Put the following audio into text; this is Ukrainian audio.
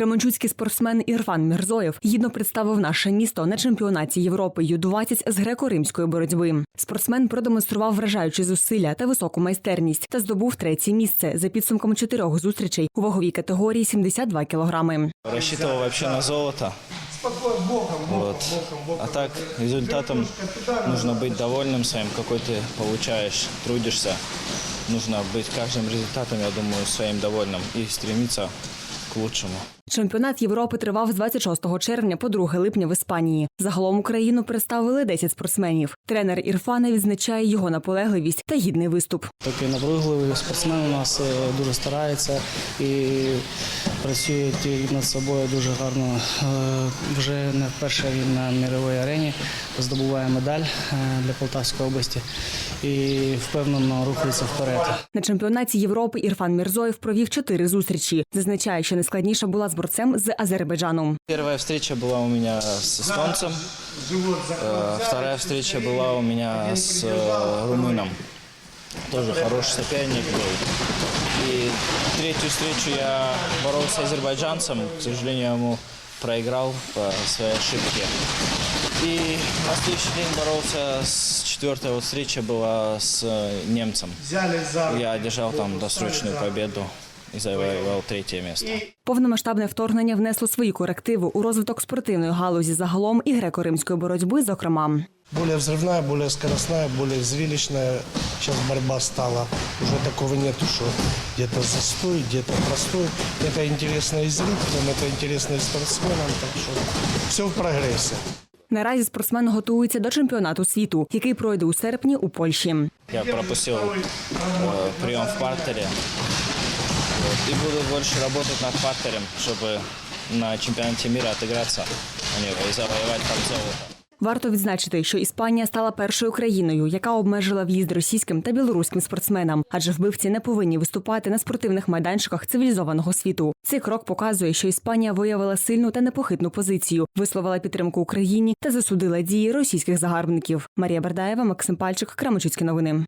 Кременчуцький спортсмен Ірфан Мірзоєв гідно представив наше місто на чемпіонаті Європи Ю-20 з греко-римської боротьби. Спортсмен продемонстрував вражаючі зусилля та високу майстерність та здобув третє місце за підсумком чотирьох зустрічей у ваговій категорії 72 кілограми. Рассчитывал вообще на золото. Вот. А так, результатом нужно быть довольным своим, какой ты получаешь, трудишься. Нужно быть каждым результатом, я думаю, своим довольным и стремиться к лучшему. Чемпіонат Європи тривав з 26 червня по 2 липня в Іспанії. Загалом Україну представили 10 спортсменів. Тренер Ірфана відзначає його наполегливість та гідний виступ. Такий напругливий спортсмен у нас е, дуже старається і працює і над собою дуже гарно. Е, Вже не вперше він на міровій арені здобуває медаль е, для Полтавської області і впевнено рухається вперед. На чемпіонаті Європи Ірфан Мірзоєв провів чотири зустрічі. Зазначає, що найскладніша була з борцем з Азербайджану. Первая встреча была у меня с эстонцем, Э, вторая встреча была у меня с э, румыном. Тоже хороший соперник был. И третью встречу я боролся с азербайджанцем, к сожалению, я ему проиграл по своей ошибке. И на следующий день боролся с четвертая вот встреча была с э, немцем. Я одержал там досрочную победу и завоевал третье место. Повномасштабне вторгнення внесло свої корективи у розвиток спортивної галузі загалом і греко-римської боротьби, зокрема. Более взрывная, более скоростная, более зрелищная. Сейчас борьба стала. Уже такого нету, что где-то застой, где-то простой. Это интересно и зрителям, это интересно и спортсменам. Так что все в прогрессе. Наразі спортсмен готується до чемпіонату світу, який пройде у серпні у Польщі. Я пропустил э, прием в партере. Вот, и буду больше работать над партерем, чтобы на чемпионате мира отыграться у него и завоевать там золото. Варто відзначити, що Іспанія стала першою країною, яка обмежила в'їзд російським та білоруським спортсменам, адже вбивці не повинні виступати на спортивних майданчиках цивілізованого світу. Цей крок показує, що Іспанія виявила сильну та непохитну позицію, висловила підтримку Україні та засудила дії російських загарбників. Марія Бердаєва, Максим Пальчик, Крамочицькі новини.